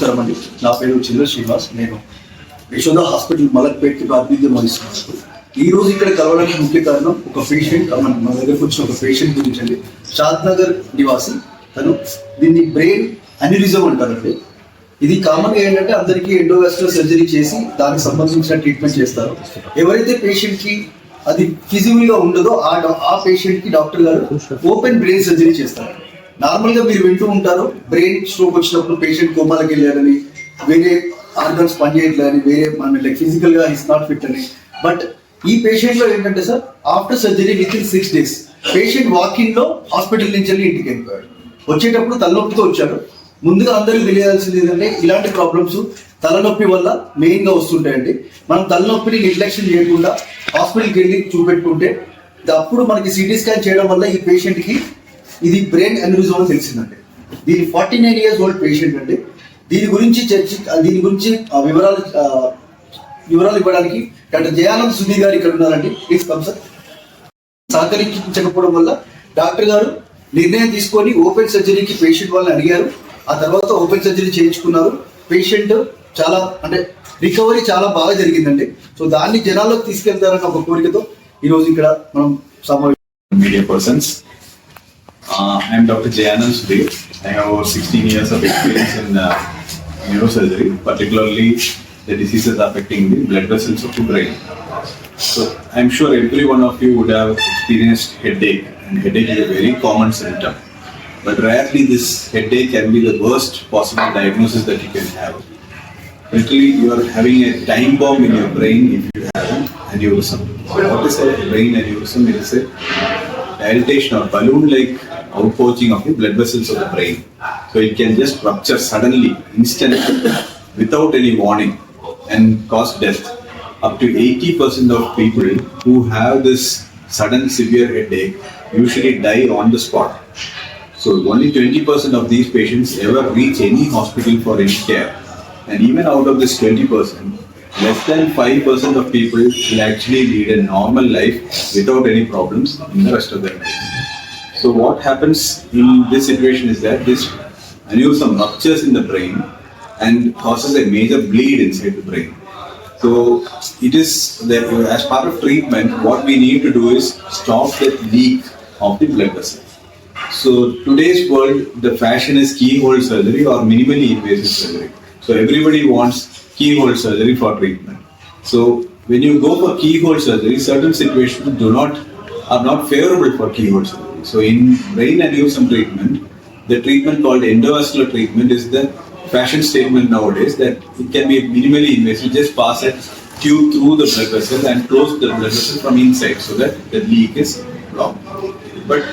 నమస్కారం అండి. నా పేరు చంద్ర శ్రీనివాస్. నేను యశోద హాస్పిటల్ మలక్పేట్కి ప్రాతినిధ్యం వహిస్తున్నాను. ఈ రోజు ఇక్కడ కలవడానికి ముఖ్య కారణం ఒక పేషెంట్ మన మన దగ్గరకు వచ్చిన ఒక పేషెంట్ గురించి అండి. షాద్ నగర్ నివాసి. తను దీన్ని బ్రెయిన్ అనిరిజం అంటారండి. ఇది కామన్ ఏంటంటే అందరికీ ఎండోవాస్కులర్ సర్జరీ చేసి దానికి సంబంధించిన ట్రీట్మెంట్ చేస్తారు. ఎవరైతే పేషెంట్కి అది ఫిజిబుల్గా ఉండదో ఆ ఆ పేషెంట్కి డాక్టర్ గారు ఓపెన్ బ్రెయిన్ సర్జరీ చేస్తారు. నార్మల్గా మీరు వింటూ ఉంటారు. బ్రెయిన్ స్ట్రోక్ వచ్చినప్పుడు పేషెంట్ కోమాలకి వెళ్ళారని వేరే ఆర్గన్స్ పనిచేయట్లేదని వేరే మన లైక్ ఫిజికల్గా ఇస్ నాట్ ఫిట్ అని. బట్ ఈ పేషెంట్లో ఏంటంటే sir after surgery within six days patient వాకింగ్లో hospital నుంచి వెళ్ళి ఇంటికి వెళ్ళిపోయాడు. వచ్చేటప్పుడు తలనొప్పితో వచ్చాడు. ముందుగా అందరూ తెలియాల్సింది ఏంటంటే ఇలాంటి ప్రాబ్లమ్స్ తలనొప్పి వల్ల మెయిన్గా వస్తుంటాయండి. మనం తలనొప్పిని నిర్లక్ష్యం చేయకుండా హాస్పిటల్కి వెళ్ళి చూపెట్టుకుంటే అప్పుడు మనకి సిటీ స్కాన్ చేయడం వల్ల ఈ పేషెంట్కి ఇది బ్రెయిన్ అన్యూజం అని తెలిసిందండి. దీని forty nine years old patient అండి. దీని గురించి చర్చి దీని గురించి ఆ, వివరాలు వివరాలు ఇవ్వడానికి డాక్టర్ జయానంద్ సుధీ గారు ఇక్కడ ఉన్నారండి. ప్లీజ్ కమ్ సార్ సహకరించకపోవడం వల్ల డాక్టర్ గారు నిర్ణయం తీసుకొని ఓపెన్ సర్జరీకి పేషెంట్ వాళ్ళని అడిగారు. ఆ తర్వాత ఓపెన్ సర్జరీ చేయించుకున్నారు. పేషెంట్ చాలా అంటే రికవరీ చాలా బాగా జరిగిందండి. సో దాన్ని జనాల్లోకి తీసుకెళ్తారన్న ఒక కోరికతో ఈరోజు ఇక్కడ మనం సమావేశం. Media persons Uh, I'm Dr. Jayanand Sudhir. I have over 16 years of experience in uh, neurosurgery, particularly the diseases affecting the blood vessels of the brain. So I'm sure every one of you would have experienced headache, and headache is a very common symptom. But rarely this headache can be the worst possible diagnosis that you can have. Literally, you are having a time bomb in your brain if you have an aneurysm. So what is a brain aneurysm? It is a dilatation or balloon-like outpouching of the blood vessels of the brain. So it can just rupture suddenly, instantly, without any warning, and cause death. Up to 80% of people who have this sudden severe headache usually die on the spot. So only 20% of these patients ever reach any hospital for any care. And even out of this 20%, less than 5% of people will actually lead a normal life without any problems in the rest of their life. So what happens in this situation is that this aneurysm ruptures in the brain and causes a major bleed inside the brain. So it is that as part of treatment, what we need to do is stop that leak of the blood vessel. So today's world, the fashion is keyhole surgery or minimally invasive surgery. So everybody wants keyhole surgery for treatment. So when you go for keyhole surgery, certain situations do not are not favorable for keyhole surgery. So in brain aneurysm treatment, the treatment called endovascular treatment is the fashion statement nowadays that it can be minimally invasive. Just pass a tube through the blood vessel and close the blood vessel from inside so that the leak is blocked. But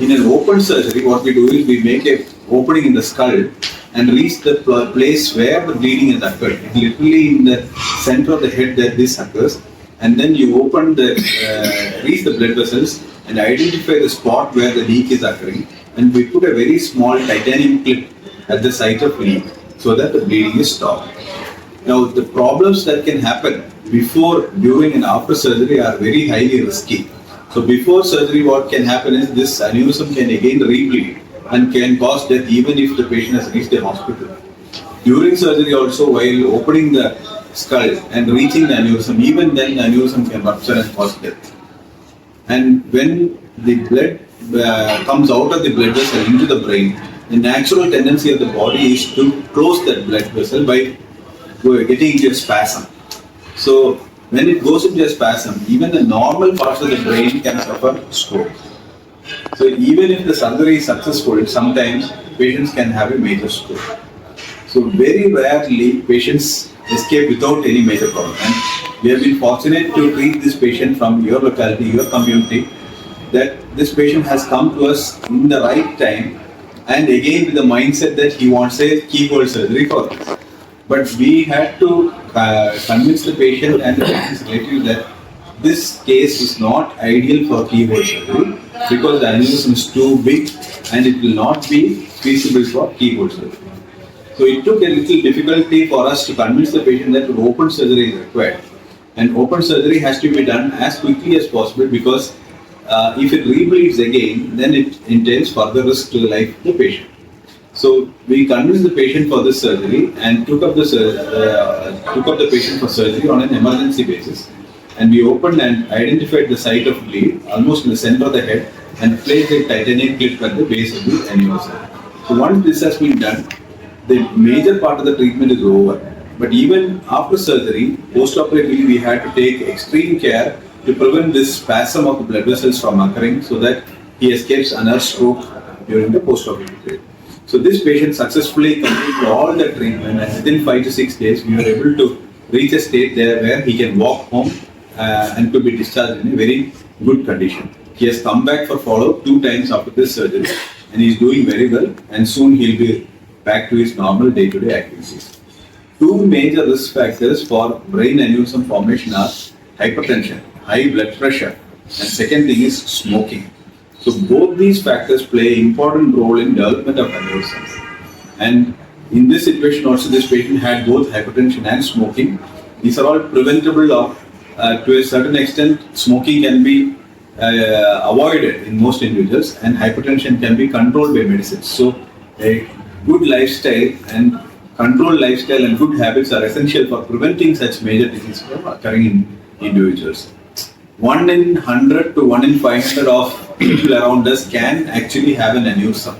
in an open surgery, what we do is we make a opening in the skull and reach the pl- place where the bleeding has occurred. Literally in the center of the head that this occurs, and then you open the uh, reach the blood vessels and identify the spot where the leak is occurring, and we put a very small titanium clip at the site of leak so that the bleeding is stopped. Now, the problems that can happen before, during, and after surgery are very highly risky. So, before surgery, what can happen is this aneurysm can again rebleed and can cause death even if the patient has reached the hospital. During surgery, also, while opening the skull and reaching the aneurysm, even then the aneurysm can rupture and cause death. And when the blood uh, comes out of the blood vessel into the brain, the natural tendency of the body is to close that blood vessel by getting into a spasm. So when it goes into a spasm, even the normal parts of the brain can suffer stroke. So even if the surgery is successful, sometimes patients can have a major stroke. So very rarely patients escape without any major problem. And we have been fortunate to treat this patient from your locality, your community, that this patient has come to us in the right time and again with the mindset that he wants a keyhole surgery for us. But we had to uh, convince the patient and the patient's relative that this case is not ideal for keyhole surgery because the aneurysm is too big and it will not be feasible for keyhole surgery. So it took a little difficulty for us to convince the patient that open surgery is required. And open surgery has to be done as quickly as possible because uh, if it rebleeds again, then it entails further risk to the life of the patient. So we convinced the patient for this surgery and took up the uh, took up the patient for surgery on an emergency basis. And we opened and identified the site of bleed almost in the center of the head and placed a titanium clip at the base of the aneurysm. So once this has been done, the major part of the treatment is over. But even after surgery, post-operatively, we had to take extreme care to prevent this spasm of the blood vessels from occurring so that he escapes another stroke during the post-operative period. So this patient successfully completed all the treatment and within five to six days, we were able to reach a state there where he can walk home uh, and to be discharged in a very good condition. He has come back for follow-up two times after this surgery and he is doing very well and soon he'll be back to his normal day-to-day activities. Two major risk factors for brain aneurysm formation are hypertension, high blood pressure, and second thing is smoking. So both these factors play important role in development of aneurysms. And in this situation also this patient had both hypertension and smoking. These are all preventable of, uh, to a certain extent, smoking can be uh, avoided in most individuals and hypertension can be controlled by medicine. So a good lifestyle and controlled lifestyle and good habits are essential for preventing such major diseases from occurring in individuals. One in 100 to one in 500 of people around us can actually have an aneurysm.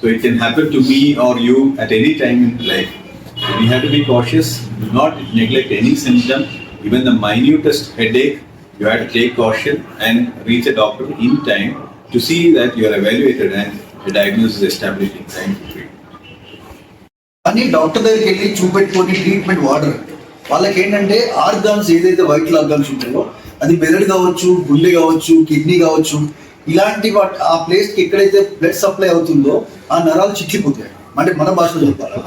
So it can happen to me or you at any time in life. So we have to be cautious, do not neglect any symptom, even the minutest headache, you have to take caution and reach a doctor in time to see that you are evaluated and a diagnosis is established in time. కానీ doctor దగ్గరికి వెళ్ళి చూపెట్టుకొని treatment వాడరు. వాళ్ళకి ఏంటంటే organs ఏదైతే vital organs ఉంటాయో అది మెదడు కావచ్చు గుండె కావచ్చు కిడ్నీ కావచ్చు ఇలాంటి వాటి ఆ ప్లేస్కి ఎక్కడైతే బ్లడ్ సప్లై అవుతుందో ఆ నరాలు చిట్లిపోతాయి అంటే మన భాషలో చెప్పాలి.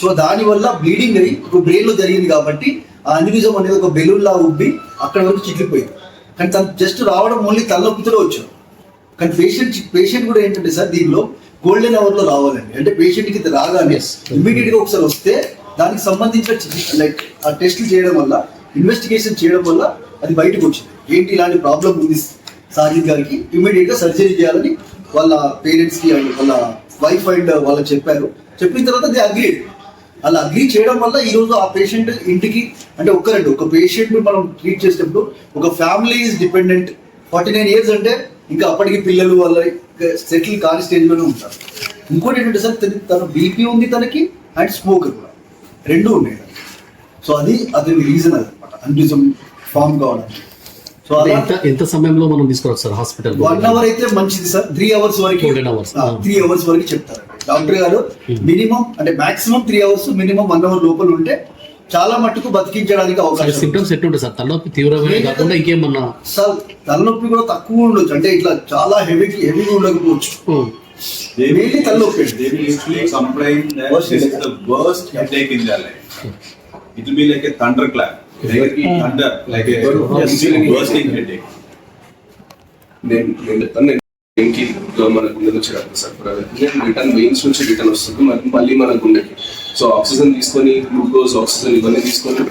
సో దాని వల్ల బ్లీడింగ్ అయ్యి ఒక బ్రెయిన్లో జరిగింది కాబట్టి ఆ అన్యూజం అనేది ఒక బెలూన్ లా ఉబ్బి అక్కడ వరకు చిట్లిపోయింది కానీ తను జస్ట్ రావడం ఓన్లీ తలనొప్పితో వచ్చాడు. కానీ పేషెంట్ పేషెంట్ కూడా ఏంటంటే సార్ దీనిలో గోల్డెన్ అవర్లో రావాలండి. అంటే పేషెంట్కి రాగానే. ఇమీడియట్గా ఒకసారి వస్తే దానికి సంబంధించిన లైక్ ఆ టెస్ట్లు చేయడం వల్ల ఇన్వెస్టిగేషన్ చేయడం వల్ల అది బయటకు వచ్చింది. ఏంటి ఇలాంటి ప్రాబ్లం ఉంది? సాజిద్ గారికి ఇమీడియట్గా సర్జరీ చేయాలని వాళ్ళ పేరెంట్స్కి అండ్ వాళ్ళ వైఫ్ అండ్ వాళ్ళకి చెప్పారు. చెప్పిన తర్వాత అది అగ్రీడ్ అలా అగ్రీ చేయడం వల్ల ఈ రోజు ఆ పేషెంట్ ఇంటికి అంటే ఒక్కరండి ఒక పేషెంట్ మనం ట్రీట్ చేసేటప్పుడు ఒక family is dependent forty nine years అంటే ఇంకా అప్పటికి పిల్లలు వాళ్ళ సెటిల్ కాని స్టేజ్లోనే ఉంటారు. ఇంకోటి ఏంటంటే సార్ తన బీపీ ఉంది తనకి అండ్ స్మోకర్ కూడా. రెండు ఉన్నాయి సో అది అది రీజన్ అది అనమాట. అన్రిజం ఫామ్ కావడానికి సో అలా ఎంత ఎంత సమయంలో మనం తీసుకురావచ్చు సార్ హాస్పిటల్ వన్ అవర్ అయితే మంచిది సార్. త్రీ అవర్స్ వరకు. త్రీ అవర్స్ వరకు చెప్తారండి డాక్టర్ గారు మినిమం అంటే maximum three hours minimum one hour లోపల ఉంటే చాలా మట్టుకు బతికించడానికి అవకాశం సిమ్టమ్స్ ఎట్టు సార్. తలనొప్పి తీవ్రమైన కాకుండా ఇంకేమన్నా? తలనొప్పి కూడా తక్కువ ఉండొచ్చు. అంటే ఇట్లా చాలా హెవీ హెవీగా ఉండకపోవచ్చు. తలనొప్పి. దేవీ complaint burst it be like a thunder clap like a bursting headache చెప్తాను మన గుండె నుంచి రాదు సరఫరా రిటర్న్ వెయిన్స్ నుంచి రిటర్న్ వస్తుంది. మరి మళ్ళీ మన గుండెకి. సో ఆక్సిజన్ తీసుకొని గ్లూకోజ్ ఆక్సిజన్ ఇవన్నీ తీసుకొని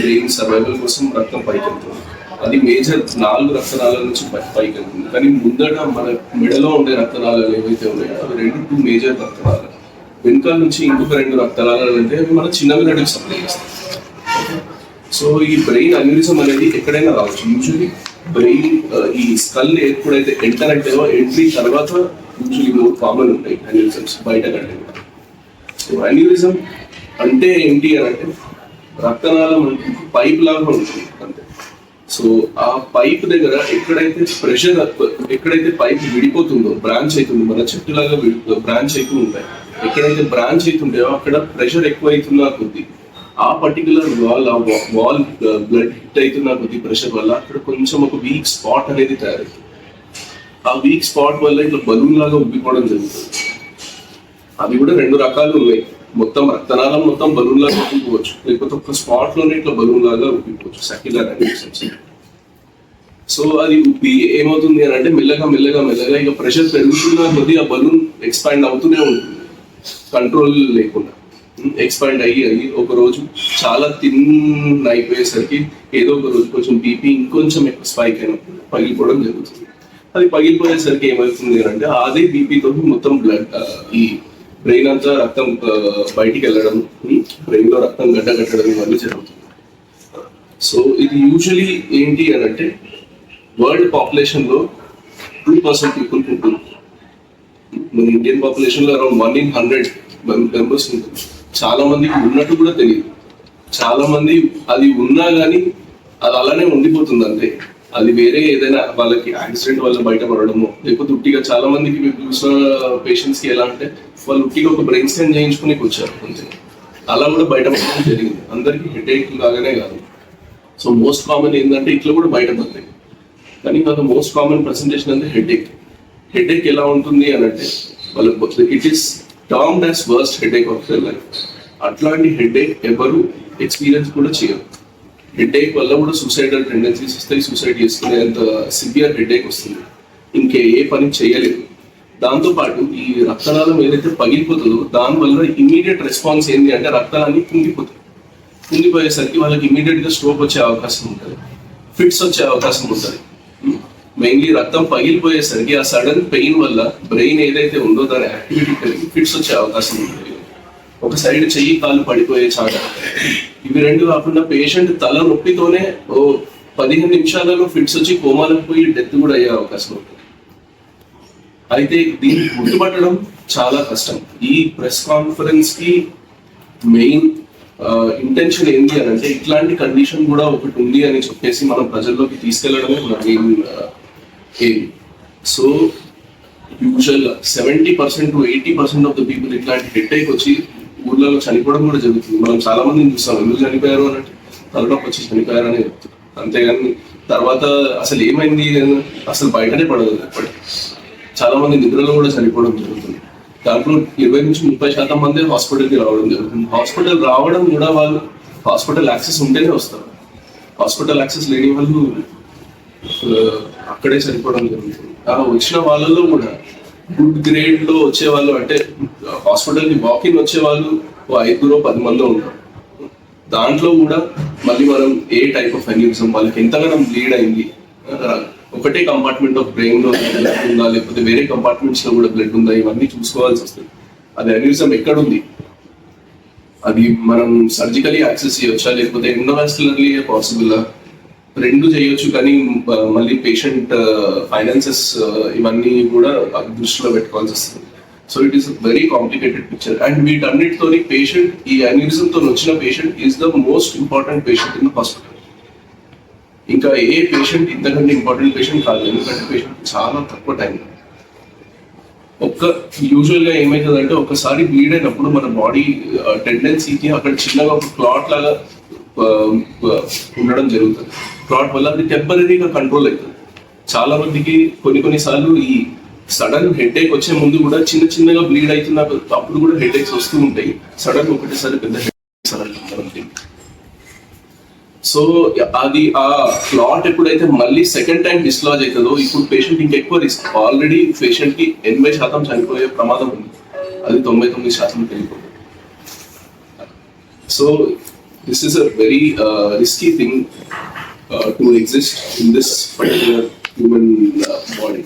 బ్రెయిన్ సర్వైవల్ కోసం రక్తం పైకి వెళ్తుంది అది మేజర్ నాలుగు రక్తనాళాల నుంచి పైకి వెళ్తుంది కానీ ముందట మన మెడలో ఉండే రక్తనాళాలు ఏవైతే ఉన్నాయో అవి రెండు టూ మేజర్ రక్తనాళాలు. వెనుకల నుంచి ఇంకొక రెండు రక్తనాళాలు అంటే అవి మన చిన్న మెదడుకి సప్లై చేస్తాం సో ఈ బ్రెయిన్ అన్యూరిజం అనేది ఎక్కడైనా రావచ్చు. యూజువలీ బ్రెయిన్ uh, ఈ స్కల్ ఎప్పుడైతే ఎంటర్ అంటే ఎంట్రీ తర్వాత యూజువలీ మోర్ కామన్ ఉంటాయి అన్యూరిజమ్స్ బయట కంటే. కూడా సో అన్యూరిజం అంటే ఏంటి అని అంటే రక్తనాళం పైప్ లాగా ఉంటుంది అంతే. సో ఆ పైప్ దగ్గర ఎక్కడైతే ప్రెషర్ ఎక్కడైతే పైప్ విడిపోతుందో బ్రాంచ్ అవుతుందో మన చెట్టు లాగా బ్రాంచ్ అవుతూ ఉంటాయి. ఎక్కడైతే బ్రాంచ్ అవుతుంటాయో అక్కడ ప్రెషర్ ఎక్కువ అవుతున్నా కొద్ది ఆ పర్టికులర్ వాల్ ఆ వాల్ బ్లడ్ హిట్ అవుతున్న కొద్ది ప్రెషర్ వల్ల అక్కడ కొంచెం ఒక వీక్ స్పాట్ అనేది తయారవుతుంది. ఆ వీక్ స్పాట్ వల్ల ఇట్లా బలూన్ లాగా ఉబ్బిపోవడం జరుగుతుంది. అది కూడా రెండు రకాలు ఉన్నాయి. మొత్తం రక్తనాళం మొత్తం బలూన్ లాగా ఉబ్బిపోవచ్చు లేకపోతే ఒక స్పాట్లోనే ఇట్లా బలూన్ లాగా ఉబ్బిపోవచ్చు సకిలర్ అనేది సో అది ఉబ్బి ఏమవుతుంది అని అంటే మెల్లగా మెల్లగా మెల్లగా ఇక ప్రెషర్ పెరుగుతున్న కొద్దీ ఆ బలూన్ ఎక్స్పాండ్ అవుతూనే ఉంటుంది. కంట్రోల్ లేకుండా. ఎక్స్పాండ్ అయ్యి అయ్యి ఒక రోజు చాలా తిన్ అయిపోయేసరికి ఏదో ఒక రోజు కొంచెం బీపీ ఇంకొంచెం ఎక్కువ స్పైక్ అయిన పగిలిపోవడం జరుగుతుంది. అది పగిలిపోయేసరికి ఏమవుతుంది అంటే అదే బీపీతో మొత్తం బ్లడ్ ఈ బ్రెయిన్ అంతా రక్తం బయటికి వెళ్ళడం బ్రెయిన్లో రక్తం గడ్డ కట్టడం ఇవన్నీ జరుగుతుంది. సో ఇది యూజువలీ ఏంటి అని అంటే వరల్డ్ పాపులేషన్లో టూ పర్సెంట్ పీపుల్ ఉంటుంది మన Indian పాపులేషన్లో around one in hundred members ఉంటుంది. చాలా మందికి ఉన్నట్టు కూడా తెలియదు. చాలా మంది అది ఉన్నా కానీ అది అలానే ఉండిపోతుంది అంతే అది వేరే ఏదైనా వాళ్ళకి యాక్సిడెంట్ వల్ల బయటపడడము లేకపోతే ఉట్టిగా చాలా మందికి మీరు చూసిన పేషెంట్స్కి ఎలా అంటే వాళ్ళు ఉట్టిగా ఒక బ్రెయిన్ స్కాన్ చేయించుకుని వచ్చారు కొంచెం అలా కూడా బయటపడడం జరిగింది. అందరికీ హెడేక్ లాగానే కాదు. సో మోస్ట్ కామన్ ఏంటంటే ఇట్లా కూడా బయటపడతాయి కానీ అది మోస్ట్ కామన్ ప్రెసెంటేషన్ అంటే హెడేక్ హెడేక్ ఎలా ఉంటుంది అని అంటే వాళ్ళకి it is termed as worst headache of their life అట్లాంటి హెడేక్ ఎవరు ఎక్స్పీరియన్స్ కూడా చేయరు. హెడేక్ వల్ల కూడా సూసైడల్ టెండెన్సీస్ వస్తాయి సూసైడ్ చేసుకునేంత సివియర్ హెడేక్ వస్తుంది. ఇంకే ఏ పని చేయలేదు. దాంతోపాటు ఈ రక్తనాళం ఏదైతే పగిలిపోతుందో దానివల్ల ఇమీడియట్ రెస్పాన్స్ ఏంటి అంటే రక్తాలన్నీ కుంగిపోతాయి. కుంగిపోయేసరికి వాళ్ళకి ఇమీడియట్గా స్ట్రోక్ వచ్చే అవకాశం ఉంటుంది. ఫిట్స్ వచ్చే అవకాశం ఉంటుంది. మెయిన్లీ రక్తం పగిలిపోయేసరికి ఆ సడన్ పెయిన్ వల్ల బ్రెయిన్ ఏదైతే ఉందో దాని యాక్టివిటీ పెరిగి ఫిట్స్ వచ్చే అవకాశం ఉంటుంది. ఒక సైడ్ చెయ్యి కాలు పడిపోయే చాట ఇవి రెండు కాకుండా పేషెంట్ తల నొప్పితోనే ఓ పదిహేను నిమిషాలలో ఫిట్స్ వచ్చి కోమాలకు పోయి డెత్ కూడా అయ్యే అవకాశం ఉంటుంది. అయితే దీన్ని గుర్తుపట్టడం చాలా కష్టం. ఈ ప్రెస్ కాన్ఫరెన్స్కి మెయిన్ ఇంటెన్షన్ ఏంటి అని అంటే ఇట్లాంటి కండిషన్ కూడా ఒకటి ఉంది అని చెప్పేసి మనం ప్రజల్లోకి తీసుకెళ్ళడమే మన main so usual seventy percent to eighty percent of the people ఇట్లాంటి హెడ్ వచ్చి ఊర్లలో చనిపోవడం కూడా జరుగుతుంది. మనం చాలా మందిని చూస్తాం. ఎందుకు చనిపోయారు అని అంటే తలనొప్పి వచ్చి చనిపోయారు అని చెప్తారు. అంతేగాని తర్వాత అసలు ఏమైంది అసలు బయటనే పడదు అప్పటి చాలా మంది నిద్రలో కూడా చనిపోవడం జరుగుతుంది. దాంట్లో ఇరవై నుంచి ముప్పై శాతం మంది హాస్పిటల్కి రావడం జరుగుతుంది. హాస్పిటల్ రావడం కూడా వాళ్ళు హాస్పిటల్ యాక్సెస్ ఉంటేనే వస్తారు. హాస్పిటల్ యాక్సెస్ లేని వాళ్ళు అక్కడే సరిపోవడం జరుగుతుంది. ఆ వచ్చిన వాళ్ళలో కూడా గుడ్ గ్రేడ్లో వచ్చే వాళ్ళు అంటే హాస్పిటల్ వాకింగ్ వచ్చే వాళ్ళు ఓ ఐదుగురో పది మంది ఉంటారు. దాంట్లో కూడా మళ్ళీ మనం ఏ టైప్ ఆఫ్ అన్యూజం వాళ్ళకి ఎంతగానో బ్లీడ్ అయింది ఒకటే కంపార్ట్మెంట్ ఆఫ్ బ్రెయిన్లో బ్లడ్ ఉందా లేకపోతే వేరే కంపార్ట్మెంట్స్లో కూడా బ్లడ్ ఉందా ఇవన్నీ చూసుకోవాల్సి వస్తుంది. అది అన్యూజం ఎక్కడుంది? అది మనం సర్జికలీ యాక్సెస్ చేయొచ్చా లేకపోతే ఎండోవాస్కులర్లీ పాసిబుల్ రెండు చేయొచ్చు కానీ మళ్ళీ పేషెంట్ ఫైనాన్సెస్ ఇవన్నీ కూడా దృష్టిలో పెట్టుకోవాల్సి వస్తుంది. So it is very complicated picture and వీటన్నిటితో పేషెంట్ ఈ అన్యూరిజంతో వచ్చిన patient is the most important patient in hospital ఇంకా ఏ పేషెంట్ ఇంతకంటే ఇంపార్టెంట్ పేషెంట్ కాదు. ఎందుకంటే పేషెంట్ చాలా తక్కువ టైం ఒక్క యూజువల్గా ఏమవుతుందంటే ఏమైతుందంటే ఒకసారి బ్లీడ్ అయినప్పుడు మన బాడీ టెండెన్సీకి అక్కడ చిన్నగా ఒక క్లాట్ లాగా ఉండడం జరుగుతుంది. క్లాట్ వల్ల అది టెంపరీగా కంట్రోల్ అవుతుంది. చాలా మందికి కొన్ని కొన్ని సార్లు ఈ సడన్ హెడ్ వచ్చే ముందు కూడా చిన్న చిన్నగా బ్లీడ్ అవుతున్న అప్పుడు కూడా హెడ్ వస్తూ ఉంటాయి. సడన్ ఒకటేసారి పెద్ద హెడ్ సో అది ఆ క్లాట్ ఎప్పుడైతే మళ్ళీ సెకండ్ టైం డిస్లాజ్ అవుతుందో ఇప్పుడు పేషెంట్ ఇంకెక్కువ రిస్క్ ఆల్రెడీ పేషెంట్కి ఎనభై శాతం చనిపోయే ప్రమాదం ఉంది. అది తొంభై తొమ్మిది శాతం వెళ్ళిపోతుంది so this is a very risky thing to exist in this particular human body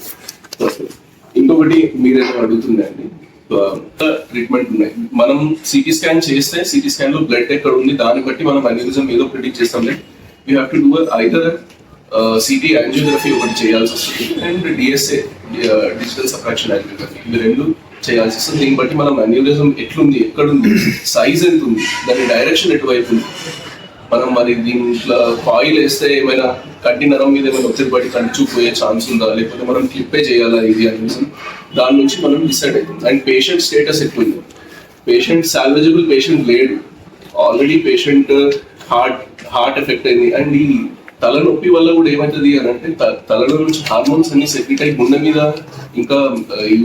ఇంకొకటి మీరేదో అడుగుతుందండి. Uh, ట్రీట్మెంట్ ఉన్నాయి. మనం సిటీ స్కాన్ చేస్తే సిటీ స్కాన్లో బ్లడ్ ఎక్కడ ఉంది. దాన్ని బట్టి మనం అన్యూజం ఏదో ప్రిడిక్ట్ చేస్తాం. You have to do either CT angiography ఒకటి చేయాల్సి వస్తుంది. And DSA digital subtraction angiography ఇవి రెండు చేయాల్సి వస్తుంది. దీన్ని బట్టి మనం అన్యూరిజం ఎట్లుంది ఎక్కడుంది సైజ్ ఎంత ఉంది దాని డైరెక్షన్ ఎటువైపు ఉంది. మనం మరి దీంట్లో కాయిల్ వేస్తే ఏమైనా కంటి నరం మీద ఏమైనా ఒత్తిడి పడి కంటి ఛాన్స్ ఉందా? లేకపోతే మనం క్లిప్పే చేయాలా ఇది అనేసి దాని నుంచి మనం డిసైడ్ అవుతుంది అండ్ పేషెంట్ స్టేటస్ ఎక్కువ పేషెంట్ సాల్వేజబుల్ పేషెంట్ లేడు. Already patient heart heart effect అయింది. అండ్ ఈ తలనొప్పి వల్ల కూడా ఏమవుతుంది అని అంటే త- తలలో నుంచి హార్మోన్స్ అన్ని సెక్రెట్ అయి గుండె మీద ఇంకా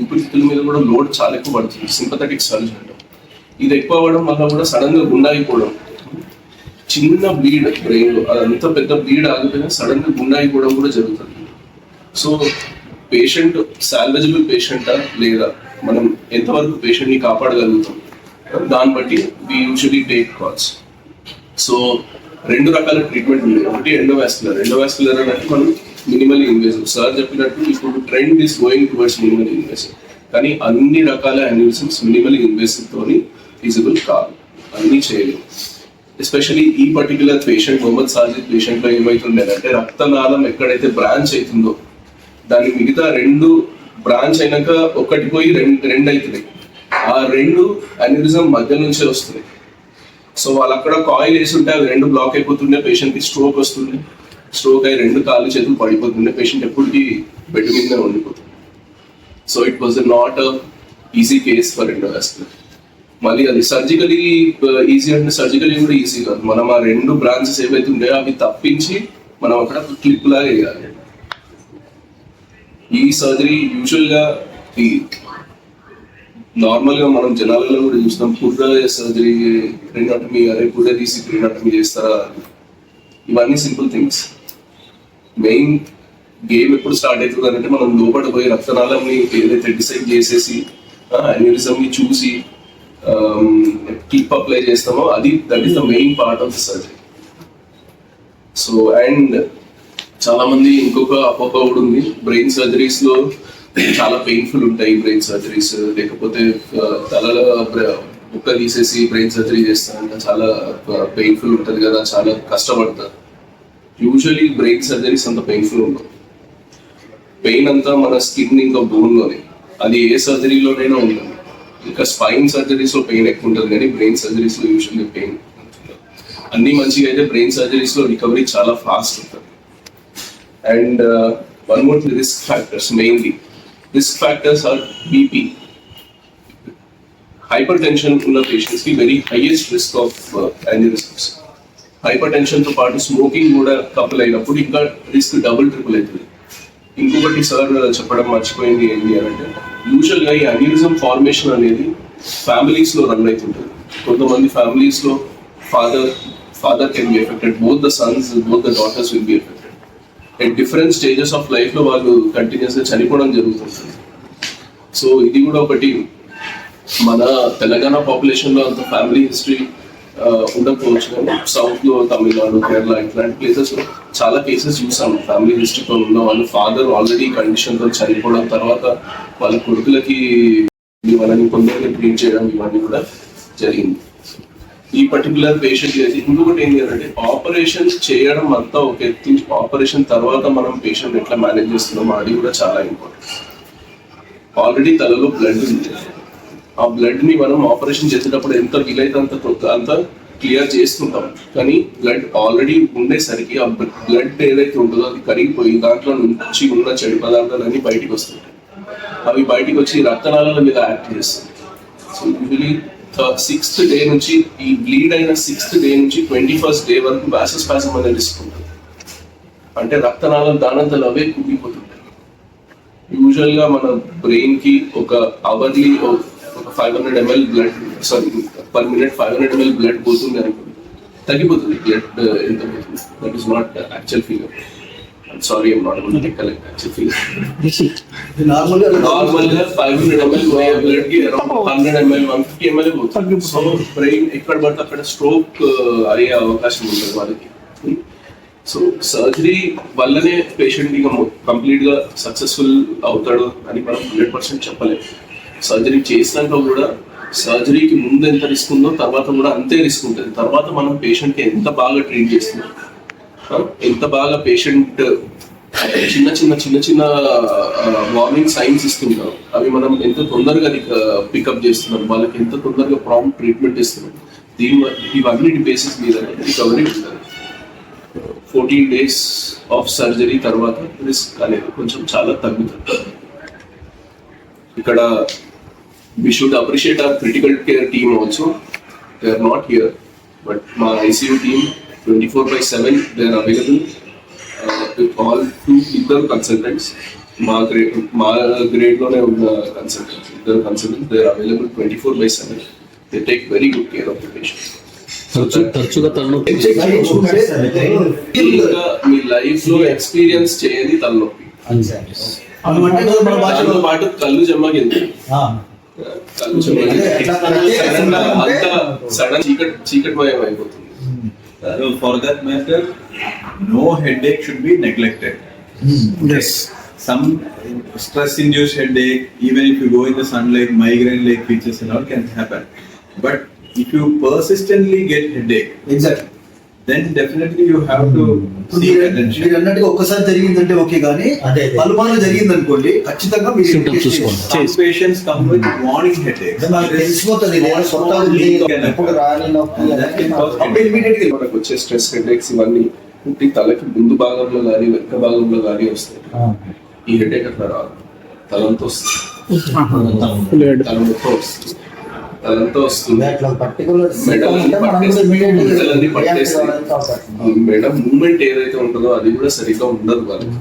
ఊపిరితిత్తుల మీద కూడా లోడ్ చాలా ఎక్కువ పడుతుంది. సింపథటిక్ సర్జ్ అంటాం. ఇది ఎక్కువ అవ్వడం వల్ల కూడా సడన్గా గుండె అయిపోవడం చిన్న బ్లీడ్ బ్రెయిన్లో అదంతా పెద్ద బ్లీడ్ ఆగిపోయినా సడన్గా గుండె అయిపోవడం కూడా జరుగుతుంది. సో పేషెంట్ సాల్వజబుల్ పేషెంటా లేదా మనం ఎంతవరకు పేషెంట్ని కాపాడగలుగుతాం? దాన్ని బట్టి we usually take calls so రెండు రకాల ట్రీట్మెంట్ ఉంది ఒకటి ఎండోవాస్కులర్ ఎండోవాస్కులర్ అంటే మనం మినిమల్ ఇన్వేసివ్ సార్ చెప్పినట్టు ఇప్పుడు trend is going towards minimal invasive కానీ అన్ని రకాల అన్యూరిజమ్స్ మినిమల్ ఇన్వెసివ్ తోని ఫీజిబుల్ కాదు. అన్ని చేయలేము ఎస్పెషల్లీ ఈ పర్టికులర్ పేషెంట్ మొహమ్మద్ సాజిద్ పేషెంట్లో ఏమైతుండే రక్తనాళం ఎక్కడైతే బ్రాంచ్ అవుతుందో దాని మిగతా రెండు బ్రాంచ్ అయినాక ఒకటి పోయి రెండు రెండు అవుతుంది ఆ రెండు అన్యూరిజం మధ్య నుంచే వస్తుంది. సో వాళ్ళు అక్కడ కాయిల్ వేసి ఉంటే అవి రెండు బ్లాక్ అయిపోతుండే పేషెంట్కి స్ట్రోక్ వస్తుంది స్ట్రోక్ అయి రెండు కాళ్ళు చేతులు పడిపోతుండే పేషెంట్ ఎప్పటికీ బెడ్ మీద ఉండిపోతుంది. So it was not easy case for endovascular మళ్ళీ అది సర్జికలీ ఈజీ uh, అంటే సర్జికలీ కూడా ఈజీ కాదు. మనం ఆ రెండు బ్రాంచెస్ ఏవైతే ఉన్నాయో అవి తప్పించి మనం అక్కడ క్లిప్ లాగా వేయాలి. ఈ సర్జరీ యూజువల్గా ఈ నార్మల్గా మనం జనాలలో కూడా చూస్తాం పుర్ర సర్జరీ క్రినాటమీ అరే పుర్ర తీసి క్రినాటమీ చేస్తారా? ఇవన్నీ సింపుల్ థింగ్స్ మెయిన్ గేమ్ ఎప్పుడు స్టార్ట్ అవుతుంది అంటే మనం లోపల పోయి రక్తనాళంని ఏదైతే డిసైడ్ చేసేసి అన్యూరిజంని చూసి Um, కిప్ అప్లై చేస్తామో అది that is the main part of the surgery so and చాలా మంది ఇంకొక అపోహ కూడా ఉంది. బ్రెయిన్ సర్జరీస్లో చాలా పెయిన్ఫుల్ ఉంటాయి బ్రెయిన్ సర్జరీస్ లేకపోతే తలల బుక్క తీసేసి బ్రెయిన్ సర్జరీ చేస్తారంట. చాలా పెయిన్ఫుల్ ఉంటుంది కదా చాలా కష్టపడతారు. యూజువలీ బ్రెయిన్ సర్జరీస్ అంత పెయిన్ఫుల్ ఉండవు. పెయిన్ అంతా మన స్కిన్ ఇంకా బోన్లోనే అది ఏ సర్జరీలోనైనా ఉంటుంది ఇంకా స్పైన్ సర్జరీస్లో పెయిన్ ఎక్కువ ఉంటుంది కానీ బ్రెయిన్ సర్జరీస్లో యూజువల్లీ పెయిన్ అన్ని మంచిగా అయితే బ్రెయిన్ సర్జరీస్లో రికవరీ చాలా ఫాస్ట్ ఉంటుంది. And one more risk factors mainly risk factors are BP hypertension ఉన్న పేషెంట్స్కి very highest risk of aneurysms hyper టెన్షన్తో పాటు స్మోకింగ్ కూడా కపుల్ అయినప్పుడు ఇంకా రిస్క్ డబుల్ ట్రిపుల్ అవుతుంది. ఇంకొకటి సార్ చెప్పడం మర్చిపోయింది ఏంటి అని అంటే యూజువల్గా ఈ అన్యూరిజం ఫార్మేషన్ అనేది ఫ్యామిలీస్లో రన్ అవుతుంటుంది. కొంతమంది ఫ్యామిలీస్లో father father can be affected both the sons both the daughters will be affected and different stages of లైఫ్లో వాళ్ళు కంటిన్యూస్గా చనిపోవడం జరుగుతుంటుంది. సో ఇది కూడా ఒకటి. మన తెలంగాణ పాపులేషన్లో అంత ఫ్యామిలీ హిస్టరీ ఉండకపోవచ్చు. కానీ సౌత్లో తమిళనాడు కేరళ ఇట్లాంటి ప్లేసెస్లో చాలా కేసెస్ చూసాం. ఫ్యామిలీ హిస్టరీతో ఉన్న వాళ్ళు ఫాదర్ ఆల్రెడీ కండిషన్తో చనిపోవడం తర్వాత వాళ్ళ కొడుకులకి వాళ్ళని కొందరిని ట్రీట్ చేయడం ఇవన్నీ కూడా జరిగింది. ఈ పర్టికులర్ పేషెంట్ అయితే ఇంకొకటి ఏం చేయాలంటే ఆపరేషన్ చేయడం అంతా ఒక ఎత్తి ఆపరేషన్ తర్వాత మనం పేషెంట్ ఎట్లా మేనేజ్ చేస్తున్నామో అది కూడా చాలా ఇంపార్టెంట్ ఆల్రెడీ తలలో బ్లడ్ ఉంది. ఆ బ్లడ్ని మనం ఆపరేషన్ చేసేటప్పుడు ఎంత వీలైతే అంత అంత క్లియర్ చేస్తుంటాం కానీ బ్లడ్ ఆల్రెడీ ఉండేసరికి ఆ బ్లడ్ ఏదైతే ఉంటుందో అది కరిగిపోయి దాంట్లో నుంచి ఉన్న చెడు పదార్థాలన్నీ బయటికి వస్తుంటాయి. అవి బయటికి వచ్చి రక్తనాళాల మీద యాక్ట్ చేస్తుంది సో యూజువలీ సిక్స్త్ డే నుంచి ఈ బ్లీడ్ అయిన సిక్స్త్ డే నుంచి ట్వంటీ ఫస్ట్ డే వరకు వ్యాసస్ స్పాసం అనేది రిస్క్ ఉంటుంది. అంటే రక్తనాళాలు దానంతలు అవే కుగ్గిపోతుంటాయి యూజువల్గా మన బ్రెయిన్కి ఒక hourly five hundred ml blood sorry per minute five hundred ml blood పోతుంది అనుకోండి తగ్గిపోతుంది బ్లడ్ ఎంత పోతుంది that is not actual figure sorry నార్మల్గా నార్మల్గా five hundred ml బ్లడ్కి hundred ml one fifty ml పోతుంది. సో బ్రెయిన్ ఎక్కడ పడితే అక్కడ స్ట్రోక్ అయ్యే అవకాశం ఉంటుంది వాళ్ళకి. సో సర్జరీ వల్లనే పేషెంట్ ఇక కంప్లీట్గా సక్సెస్ఫుల్ అవుతాడు అని మనం హండ్రెడ్ పర్సెంట్ చెప్పలేము సర్జరీ చేసినాక కూడా సర్జరీకి ముందు ఎంత రిస్క్ ఉందో తర్వాత కూడా అంతే రిస్క్ ఉంటుంది. తర్వాత మనం పేషెంట్కి ఎంత బాగా ట్రీట్ చేస్తున్నాం? ఎంత బాగా పేషెంట్ చిన్న చిన్న చిన్న చిన్న వార్నింగ్ సైన్స్ ఇస్తున్నాం అవి మనం ఎంత తొందరగా పికప్ చేస్తున్నాం. వాళ్ళకి ఎంత తొందరగా ప్రాంప్ట్ ట్రీట్మెంట్ ఇస్తున్నాం. దీని ఇవన్నీ బేసిస్ మీద రికవరీ ఉంటుంది. ఫోర్టీన్ డేస్ ఆఫ్ సర్జరీ తర్వాత రిస్క్ అనేది కొంచెం చాలా తగ్గుతుంది. ఇక్కడ we should appreciate our critical care team also they are not here but మా ICU team twenty four by seven they are available with all two ఇద్దరు consultants మా grade మా గ్రేడ్లోనే ఉన్న కన్సల్టెంట్స్ ఇద్దరు consultants they are available twenty four by seven they take very good care of the patient తరచు తరచుగా తలనొప్పి. ఇంకా మీ లైఫ్లో ఎక్స్పీరియన్స్ చేయని తలనొప్పి. అంటే మన భాషలో పాటు కళ్ళు చెమ్మగింది కళ్ళు చెమ్మగింది సడన్ సడన్ చీకటి చీకటిమయం అయిపోతుంది So for that matter, no headache should be neglected. some stress-induced headache, even if you go in the sunlight, migraine-like features and all can happen. But if you persistently get headache, exact then definitely you have to seek attention. మీరు అన్నట్టుగా ఒక్కసారి జరిగిందంటే okay కానీ. పలుమార్లు జరిగింది అనుకోండి ఖచ్చితంగా మీరు And that can cause అప్పుడు ఇమీడియట్గా మనకు వచ్చే స్ట్రెస్ హెడేక్స్ ఇవన్నీ పుట్టి తలకి ముందు భాగంలో కానీ వెనక భాగంలో కానీ వస్తాయి. ఈ హెడేక్ అట్లా రాదు. తలంతో వస్తుంది. తలముతో వస్తుంది. తలంతో వస్తుంది. మెడలని పట్టేసి మేడం మూమెంట్ ఏదైతే ఉంటుందో అది కూడా సరిగ్గా ఉండదు వాళ్ళకి.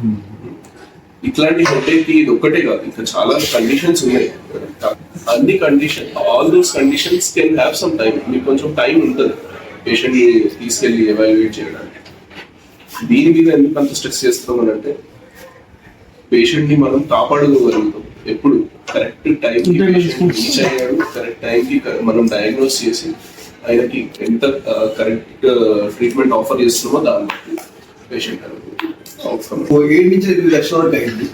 ఇట్లాంటి హెడేక్ ఇది ఒక్కటే కాదు. ఇంకా చాలా కండిషన్స్ ఉన్నాయి. అన్ని condition all those conditions can have some time మీకు కొంచెం టైం ఉంటుంది. పేషెంట్ని తీసుకెళ్ళి ఎవాల్యుయేట్ చేయడానికి. దీని మీద ఎందుకు అంత స్ట్రెస్ చేస్తున్నాం అని అంటే పేషెంట్ని మనం కాపాడుకోగలుగుతాం. ఎప్పుడు? కరెక్ట్ టైం కి రీచ్ అయ్యాడు కరెక్ట్ టైం కి క- మనం డయాగ్నోస్ చేసి ఆయనకి ఎంత కరెక్ట్ ట్రీట్మెంట్ ఆఫర్ చేస్తున్నామో దాన్ని పేషెంట్ అవుట్కమ్ ఓ ఏడు నుంచి ఎనిమిది లక్షల వరకు అయింది.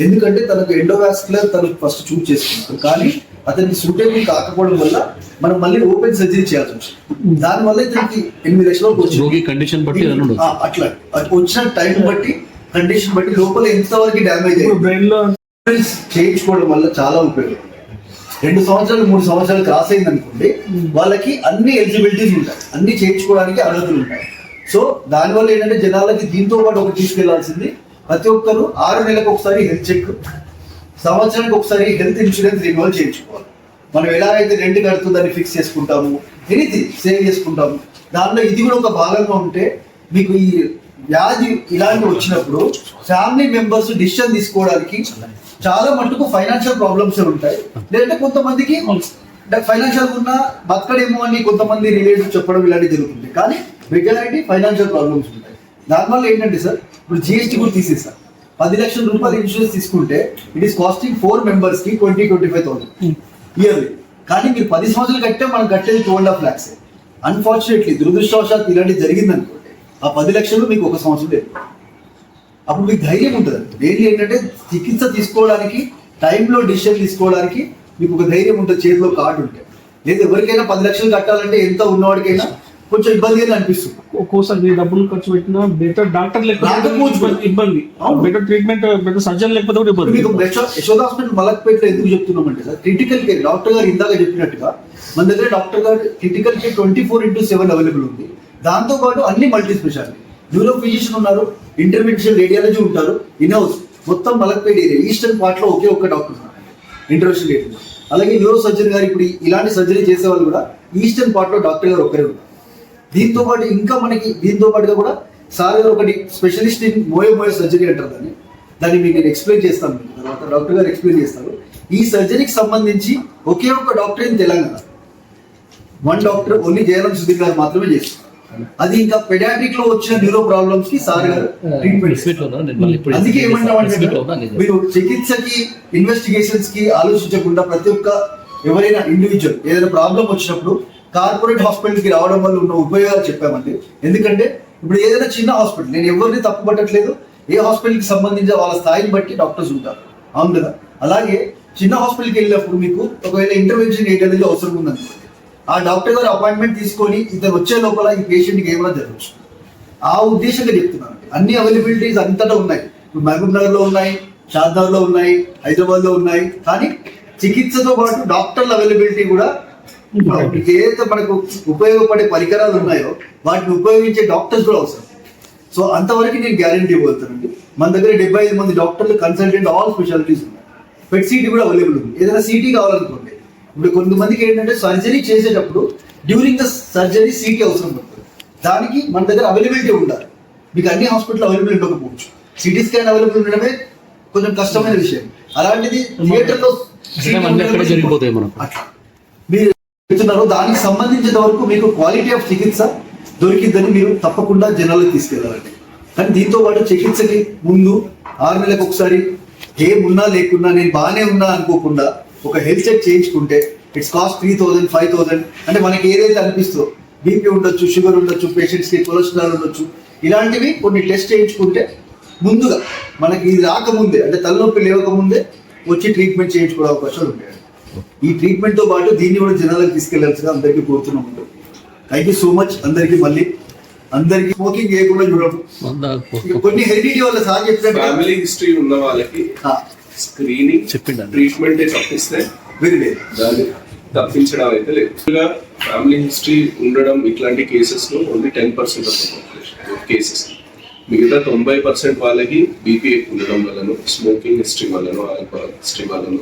ఎందుకంటే తనకు ఎండోవాస్కులర్ తను ఫస్ట్ చూస్ చేసుకున్నాడు. కానీ అతనికి సూటబుల్ కాకపోవడం వల్ల మనం మళ్ళీ ఓపెన్ సర్జరీ చేయాల్సి వచ్చింది. దాని వల్ల ఇతనికి ఎనిమిది లక్షల వరకు వచ్చింది. రోగి కండిషన్ బట్టి అట్లా. అది వచ్చిన టైం బట్టి కండిషన్ బట్టి లోపల ఎంతవరకు డ్యామేజ్ అయింది. బ్రెయిన్లో చేయించుకోవడం వల్ల చాలా ఉపయోగం రెండు సంవత్సరాలు మూడు సంవత్సరాలు క్రాస్ అయింది అనుకోండి వాళ్ళకి అన్ని ఎలిజిబిలిటీస్ ఉంటాయి. అన్ని చేయించుకోవడానికి అర్హతలు ఉంటాయి. సో దానివల్ల ఏంటంటే జనాలకి దీంతో పాటు ఒకటి తీసుకెళ్ళాల్సింది ప్రతి ఒక్కరు ఆరు నెలలకు ఒకసారి హెల్త్ చెక్ సంవత్సరానికి ఒకసారి హెల్త్ ఇన్సూరెన్స్ రిన్యూవల్ చేయించుకోవాలి. మనం ఎలా అయితే రెంట్ కడుతుందని ఫిక్స్ చేసుకుంటాము ఎనీథింగ్ సేవ్ చేసుకుంటాము దానిలో ఇది కూడా ఒక భాగంగా ఉంటే మీకు ఈ వ్యాధి ఇలాంటి వచ్చినప్పుడు ఫ్యామిలీ మెంబర్స్ డిసిషన్ తీసుకోవడానికి చాలా మటుకు ఫైనాన్షియల్ ప్రాబ్లమ్స్ ఉంటాయి. లేదంటే కొంతమందికి ఫైనాన్షియల్ ఉన్న బతకడేమో అని కొంతమంది రిలేటివ్ చెప్పడం ఇలాంటివి జరుగుతుంది కానీ మెజారిటీ ఫైనాన్షియల్ ప్రాబ్లమ్స్ ఉంటాయి. దానివల్ల ఏంటంటే సార్ ఇప్పుడు జిఎస్టీ కూడా తీసేస్తారు పది లక్షల రూపాయలు ఇన్సూరెన్స్ తీసుకుంటే ఇట్ ఈస్ కాస్టింగ్ ఫోర్ మెంబర్స్కి twenty twenty five thousand yearly కానీ మీరు పది సంవత్సరాలు కట్టే మనం కట్టేది two and half lakhs unfortunately దురదృష్టవశాత్ ఇలాంటివి జరిగిందనుకో ఆ పది లక్షలు మీకు ఒక సంవత్సరం లేదు. అప్పుడు మీకు ధైర్యం ఉంటుంది. డైలీ ఏంటంటే చికిత్స తీసుకోవడానికి టైంలో డిసిషన్ తీసుకోవడానికి మీకు ఒక ధైర్యం ఉంటుంది చేతిలో కార్డు ఉంటే. లేదు ఎవరికైనా పది లక్షలు కట్టాలంటే ఎంత ఉన్నవాడికైనా కొంచెం ఇబ్బందిగా అనిపిస్తుంది. ఒక్కోసారి మీరు డబ్బులు ఖర్చు పెట్టినా బెటర్ డాక్టర్ లేకపోతే. ఇబ్బంది-. బెటర్ ట్రీట్మెంట్ బెటర్ సర్జన్ లేకపోతే కూడా ఇబ్బంది. మీకు యశో- యశోద హాస్పిటల్ మలక్పేటలో ఎందుకు చెప్తున్నామంటే సార్ క్రిటికల్ కేర్ డాక్టర్ గారు ఇందాక చెప్పినట్టుగా మన దగ్గర డాక్టర్ గారు critical care twenty four into seven available ఉంది. దాంతో పాటు అన్ని మల్టీ స్పెషాలిటీ న్యూరో ఫిజిషియన్ ఉన్నారు ఇంటర్మీడియట్ రేడియాలజీ ఉంటారు ఇన్ హౌస్ మొత్తం మలక్పేట ఏరియా ఈస్టర్న్ పార్ట్లో ఒకే ఒక్క డాక్టర్ ఉన్నారు. ఇంటర్వెన్షన్ అలాగే న్యూరో సర్జరీ గారు ఇప్పుడు ఇలాంటి సర్జరీ చేసే వాళ్ళు కూడా ఈస్టర్న్ పార్ట్లో డాక్టర్ గారు ఒక్కరే ఉన్నారు. దీంతో పాటు ఇంకా మనకి దీంతో పాటుగా కూడా సార్ గారు ఒకటి specialist in moyamoya surgery అంటారు దాన్ని. దాన్ని మీకు నేను ఎక్స్ప్లెయిన్ చేస్తాను మీకు. తర్వాత డాక్టర్ గారు ఎక్స్ప్లెయిన్ చేస్తారు. ఈ సర్జరీకి సంబంధించి ఒకే ఒక్క doctor in Telangana. One doctor only Jayaram Sudheer గారు మాత్రమే చేస్తారు. అది ఇంకా పెడాట్రిక్లో వచ్చిన న్యూరో ప్రాబ్లమ్స్కి సార్ ట్రీట్మెంట్ అందుకే ఏమంటామంటే మీరు చికిత్సకి ఇన్వెస్టిగేషన్స్కి ఆలోచించకుండా ప్రతి ఒక్క ఎవరైనా ఇండివిజువల్ ఏదైనా ప్రాబ్లం వచ్చినప్పుడు కార్పొరేట్ హాస్పిటల్కి రావడం వల్ల ఉన్న ఉపయోగాలు చెప్పామండి. ఎందుకంటే ఇప్పుడు ఏదైనా చిన్న హాస్పిటల్ నేను ఎవరిని తప్పు పట్టట్లేదు. ఏ హాస్పిటల్కి సంబంధించిన వాళ్ళ స్థాయిని బట్టి డాక్టర్స్ ఉంటారు. అవును కదా? అలాగే చిన్న హాస్పిటల్కి వెళ్ళినప్పుడు మీకు ఒకవేళ ఇంటర్వెన్షన్ ఏదైనా అవసరం ఉందనుకోండి ఆ డాక్టర్ గారు అపాయింట్మెంట్ తీసుకొని ఇతను వచ్చే లోపల ఈ పేషెంట్కి ఏమైనా జరగచ్చు ఆ ఉద్దేశంగా చెప్తున్నాను. అన్ని అవైలబిలిటీస్ అంతటా ఉన్నాయి. ఇప్పుడు మహబూబ్ నగర్లో ఉన్నాయి షాద్నగర్లో ఉన్నాయి హైదరాబాద్లో ఉన్నాయి. కానీ చికిత్సతో పాటు డాక్టర్ల అవైలబిలిటీ కూడా ఏదైతే మనకు ఉపయోగపడే పరికరాలు ఉన్నాయో వాటిని ఉపయోగించే డాక్టర్స్ కూడా అవసరం. సో అంతవరకు నేను గ్యారంటీ ఇవ్వగలుగుతానండి. మన దగ్గర డెబ్బై ఐదు మంది డాక్టర్లు కన్సల్టెంట్ ఆల్ స్పెషాలిటీస్ ఉన్నాయి. పెట్ సీటీ కూడా అవైలబుల్ ఉంది. ఏదైనా సీటీ కావాలనుకోండి ఇప్పుడు కొంతమందికి ఏంటంటే సర్జరీ చేసేటప్పుడు డ్యూరింగ్ ద సర్జరీ సీటీ అవసరం పడుతుంది. దానికి మన దగ్గర అవైలబిలిటీ ఉండాలి. మీకు అన్ని హాస్పిటల్ అవైలబుల్ ఉండకపోవచ్చు. సిటీ స్కాన్ అవైలబుల్ ఉండడమే కొంచెం కష్టమైన విషయం. అలాంటిది థియేటర్లో. అట్లా. మీరు చెప్తున్నారు దానికి సంబంధించిన వరకు మీకు క్వాలిటీ ఆఫ్ చికిత్స దొరికిద్దని మీరు తప్పకుండా జనాలకు తీసుకెళ్ళాలండి. కానీ దీంతో పాటు చికిత్సకి ముందు ఆరు నెలలకు ఒకసారి ఏమున్నా లేకున్నా నేను బాగానే ఉన్నా అనుకోకుండా ఒక హెల్త్ చెక్ చేయించుకుంటే it's cost three thousand five thousand అంటే మనకి ఏదైతే అనిపిస్తుందో బీపీ ఉండొచ్చు షుగర్ ఉండొచ్చు పేషెంట్స్కి కొలెస్ట్రాల్ ఉండొచ్చు ఇలాంటివి కొన్ని టెస్ట్ చేయించుకుంటే ముందుగా మనకి ఇది రాకముందే అంటే తలనొప్పి లేవకముందే వచ్చి ట్రీట్మెంట్ చేయించుకునే అవకాశాలు ఉంటాయి. ఈ ట్రీట్మెంట్తో పాటు దీన్ని కూడా జనాలకు తీసుకెళ్ళాల్సిందిగా అందరికీ కోరుతున్నాం థ్యాంక్ యూ సో మచ్ అందరికీ మళ్ళీ అందరికీ స్మోకింగ్ చేయకుండా చూడడం కొన్ని హెరిడిటీ వల్ల సార్ ఫ్యామిలీ హిస్టరీ ఉన్న వాళ్ళకి స్క్రీనింగ్ చెప్పిండు. ట్రీట్మెంట్ తప్పిస్తే దాన్ని తప్పించడం అయితే లేదు ఫ్యామిలీ హిస్టరీ ఉండడం ఇట్లాంటి కేసెస్లో only ten percent of population cases మిగతా తొంభై పర్సెంట్ వాళ్ళకి బీపీ ఎక్కువ ఉండడం వలన స్మోకింగ్ హిస్టరీ వలన ఆల్కహాల్ హిస్టరీ వలన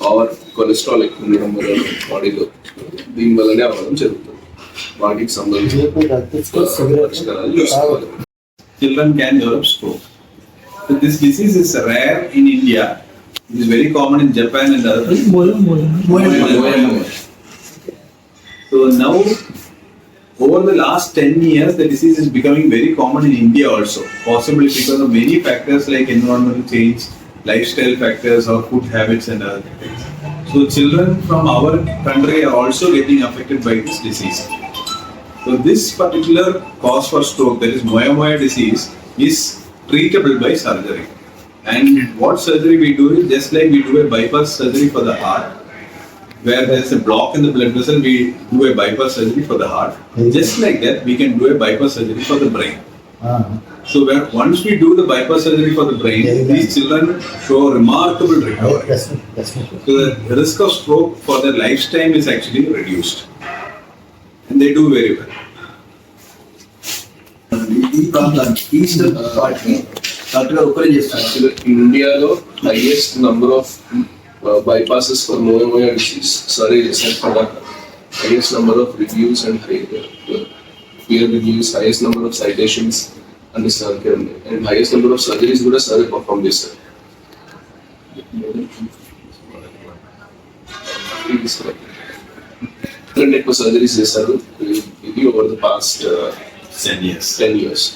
ఆర్ కొలెస్ట్రాల్ ఎక్కువ ఉండడం వలన బాడీలో దీని వల్లనే అవ్వడం జరుగుతుంది వాటికి సంబంధించిన పరిష్కారాలు చూసుకోవాలి children can develop stroke. So this disease is rare in India. It is very common in Japan and other places. So now, over the last 10 years, the disease is becoming very common in India also. Possibly because of many factors like environmental change, lifestyle factors, or food habits and other things. So children from our country are also getting affected by this disease. So this particular cause for stroke, that is moya moya disease, is treatable by surgery. And what surgery we do is just like we do a bypass surgery for the heart, where there's a block in the blood vessel, we do a bypass surgery for the heart. Just like that, we can do a bypass surgery for the brain. Ah. So where once we do the bypass surgery for the brain, these children show remarkable oh, recovery. That's right. That's right. So the risk of stroke for their lifetime is actually reduced. And they do very well. Doctor ఒక్కరే చేస్తారు. ఇండియాలో highest number of bypasses for moyamoya disease సరే highest number of reviews and peer reviews highest number of citations అన్ని సర్కే ఉన్నాయి and highest number of surgeries కూడా సరే perform చేస్తారు. ఎక్కువ సర్జరీస్ చేశారు ఇది over the past 10 years. Ten years